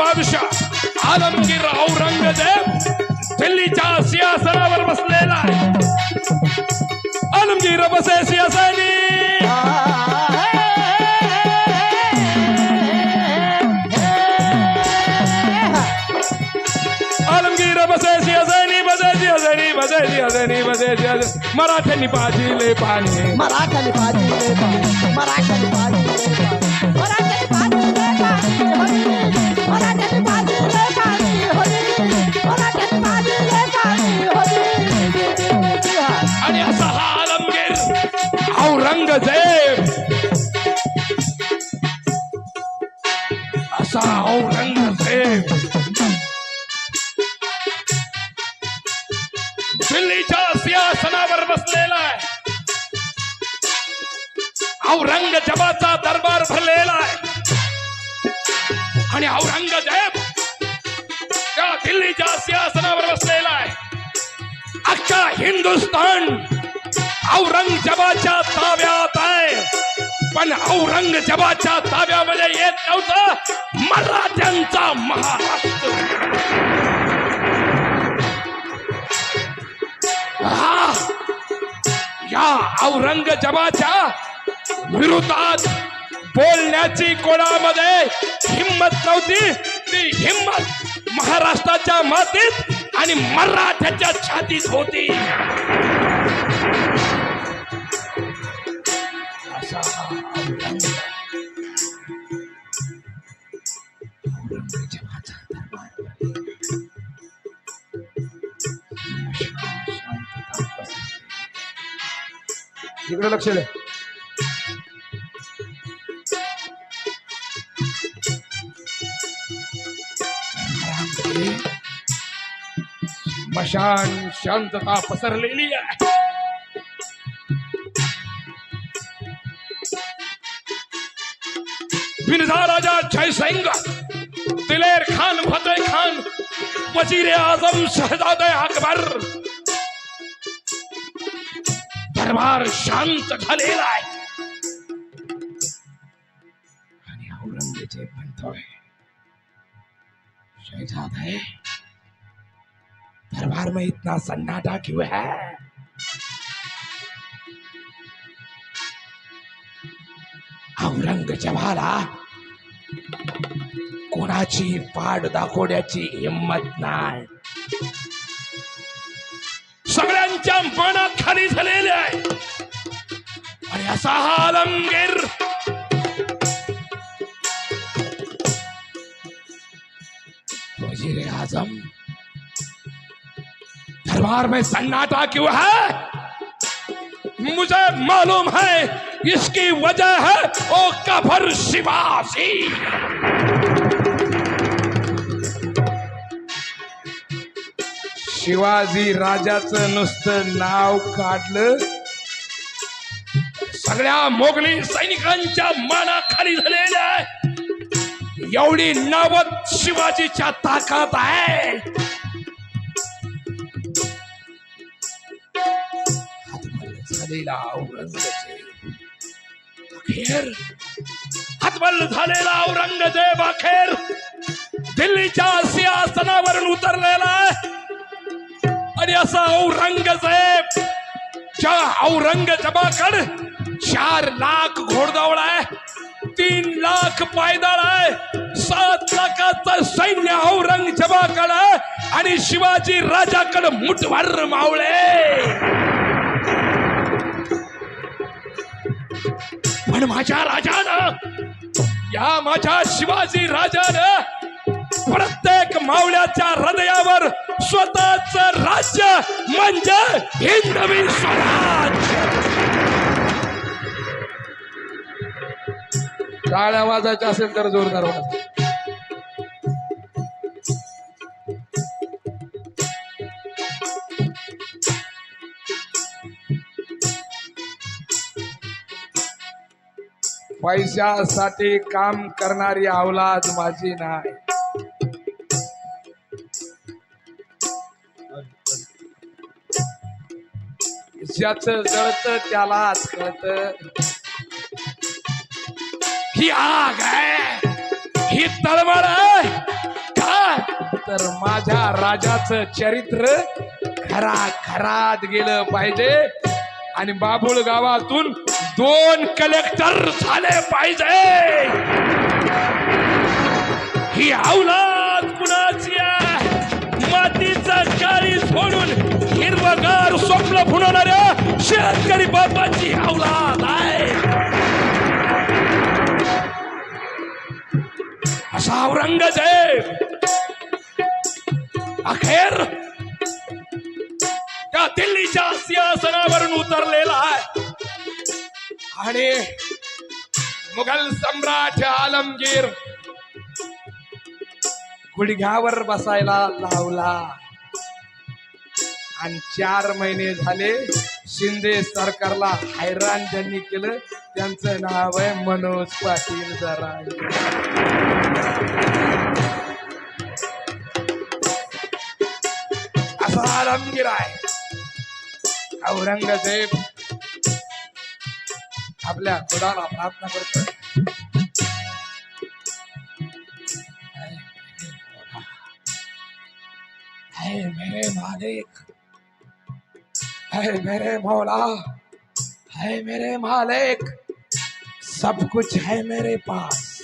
बादशाह, आलमगीर औरंगज़ेब दिल्लीच्या सिंहासनावर बसलेला आहे आलमगीर बसे सिंहासनी मराठ्यांनी पाजिले पाणी मराठ्याने पाजले पाणी मराठ्याने औरंगजेबाचा दरबार भरलेला आहे. आणि औरंगजेब त्या दिल्लीच्या सिंहासनावर बसलेला आहे. अख्खा हिंदुस्थान औरंगजेबाच्या ताब्यात आहे. पण औरंगजेबाच्या ताब्यामध्ये येत नव्हतं. मराठ्यांचा महाराष्ट्र. हा या औरंगजेबाच्या विरोधात बोलण्याची कोणामध्ये हिंमत नव्हती? ती हिंमत महाराष्ट्राच्या मातीत आणि मराठ्याच्या छातीत होती. असा इकडे लक्ष द्या स्मशान शांतता पसरलेली आहे. मिर्झा राजा जयसिंग दिलेर खान फतेह खान वजीर आजम शहजादे अकबर. दरबार शांत झालेला आहे. आणि औरंगजेब म्हणतोय शहजाद आहे. दरबार में इतना सन्नाटा क्यों है? औरंगजेबाला कोणाची पाड दाखवण्याची हिंमत नाही. सगळ्यांच्या मनात खाली झालेले आहे. आणि असा हा आलमगीर वजीर आजम दरबार में सन्नाटा क्यों है? मुझे मालूम है इसकी वजह है ओ कफर शिवाजी। शिवाजी राजाचं नुसतं नाव काढलं. सगळ्या मोगली सैनिकांच्या मानाखाली झालेल्या एवढी नवत शिवाजीच्या ताकद आहे हातबल झालेला औरंगजेब. अखेर हतबल झालेला औरंगजेब अखेर दिल्लीच्या सिंहासनावरून उतरलेला आणि असा औरंगजेब च्या औरंगजेबाकड चार लाख घोडदौड आहे तीन लाख पायदळ आहे सात लाखाचं सैन्य औरंगजेबाकड आहे. आणि शिवाजी राजाकड मुठभर मावळे. पण माझ्या राजानं या माझ्या शिवाजी राजानं प्रत्येक मावळ्याच्या हृदयावर स्वतःच राज्य म्हणजे हिंदवी स्वराज. टाळ्या वाजायच्या असेल तर जोरदार वाज. पैशासाठी काम करणारी अवलाद माझी नाही. ज्याच जळत त्यालाच कळत ही आग आहे. ही तळमळ आहे. तर माझ्या राजाचं चरित्र खरा खरात गेलं पाहिजे. आणि बाबुळ गावातून दोन कलेक्टर झाले पाहिजे. ही औलाद कुणाची आहे? मातीचा काळी सोडून हिरवगार स्वप्न फुलवणाऱ्या शेतकरी बाबाची औलाद आहे. असा औरंगजेब अखेर त्या दिल्लीच्या सिंहासनावरून उतरलेला आहे. आणि मुघल सम्राट आलमगीर गुडघ्यावर बसायला लावला. आणि चार महिने झाले शिंदे सरकारला हैराण ज्यांनी केलं त्यांचं नाव आहे मनोज पाटील जरा. असा आलमगीर आहे. औरंगजेब आपल्या खुदाला प्रार्थना करतो है मेरे मालिक. है मेरे मौला. है मेरे मालिक. सब कुछ है मेरे पास.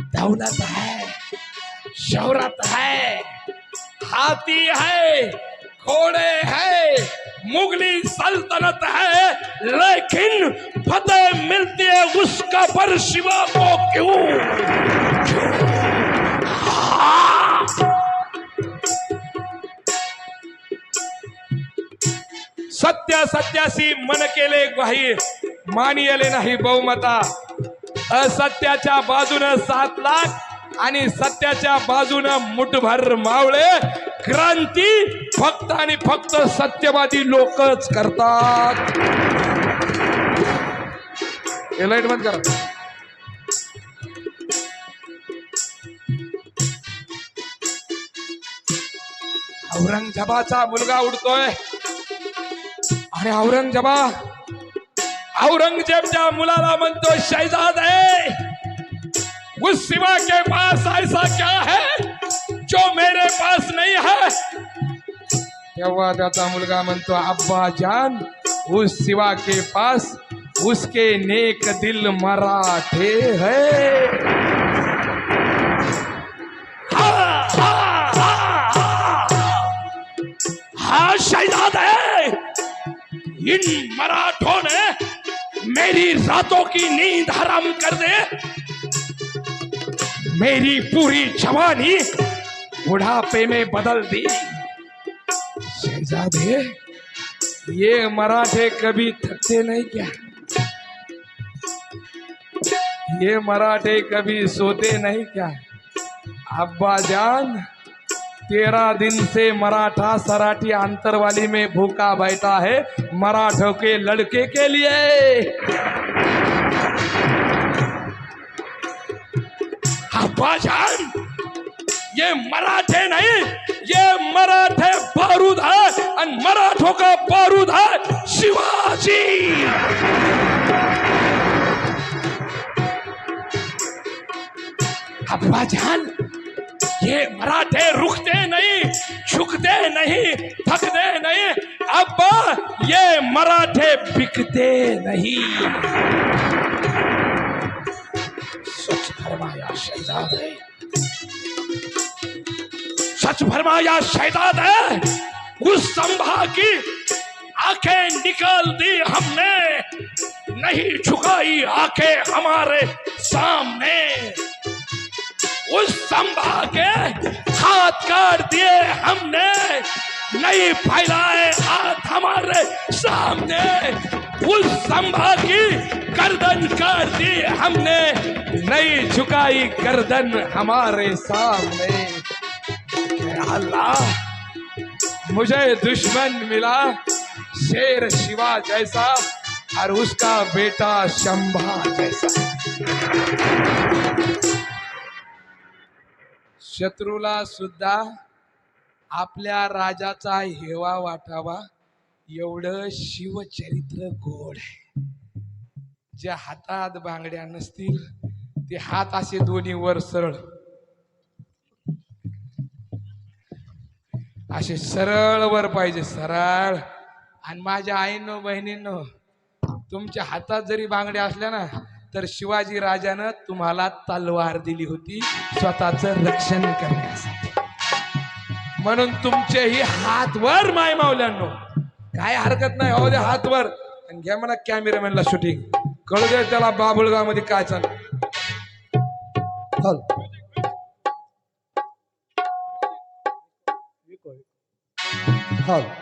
दौलत है. शोहरत है. हाथी है. घोड़े है. मुगली सल्तनत है लेकिन फतेह मिलती है उसका पर शिवा को क्यों? सत्य सत्यासी मन केले ग्वाही मानियले नाही बहुमता। असत्याच्या बाजूनं सात लाख आणि सत्याच्या बाजूनं मुठभर मावळे क्रांती फक्त आणि फक्त सत्यवादी लोकच करतात. हे लाइट बंद करा. औरंगजेबाचा मुलगा उडतोय. आणि औरंगजेबा औरंगजेबच्या मुलाला म्हणतो शहजाद है उस सिवा के पास ऐसा क्या है? जो मेरे पास नहीं है तेव्हा त्याचा मुलगा म्हणतो अब्बा जान, उस सिवा के पास उसके नेक दिल मराठे हाँ। हाँ शहजाद है। इन मराठों ने मेरी रातों की नींद हराम कर दे। मेरी पूरी जवानी बुढ़ापे में बदल दी। शहजादे ये मराठे कभी थकते नहीं क्या? ये मराठे कभी सोते नहीं क्या? अब्बा जान तेरह दिन से मराठा सराठी अंतरवाली में भूखा बैठा है मराठों के लड़के के लिए। अब्बा जान, ये मराठे नहीं। ये मराठे बारूद है और मराठों का बारूद है शिवाजी। अब्बाजान ये मराठे रुकते नहीं झुकते नहीं थकते नहीं अब्बा ये मराठे बिकते नहीं। सच फरमाया शहजाद है सच फरमाया शहजाद है, उस संभा की आँखें निकाल दी हमने, नहीं झुकाई आँखें हमारे सामने। उस संभा के हाथ काट दिए हमने, नहीं फैलाए हाथ हमारे सामने। उस संभा की गर्दन काट दी हमने, नहीं झुकाई गर्दन हमारे सामने। अल्लाह। मुझे दुश्मन मिला शेर शिवा जैसा और उसका बेटा शंभा जैसा। शत्रूला सुद्धा आपल्या राजाचा हेवा वाटावा एवढं शिवचरित्र गोड आहे. ज्या हातात बांगड्या नसतील ते हात असे दोन्ही वर सरळ असे सरळ वर पाहिजे सरळ. आणि माझ्या आईनं बहिणींनो तुमच्या हातात जरी बांगड्या असल्या ना तर शिवाजी राजानं तुम्हाला तलवार दिली होती स्वतःचं रक्षण करण्यासाठी. म्हणून तुमचेही हात वर माय मावल्यांनो काय हरकत नाही हो दे हात वर. आणि घ्या म्हणा कॅमेरामॅनला शूटिंग. कळू दे त्याला बाबुळगावमध्ये काय चालू. 好。不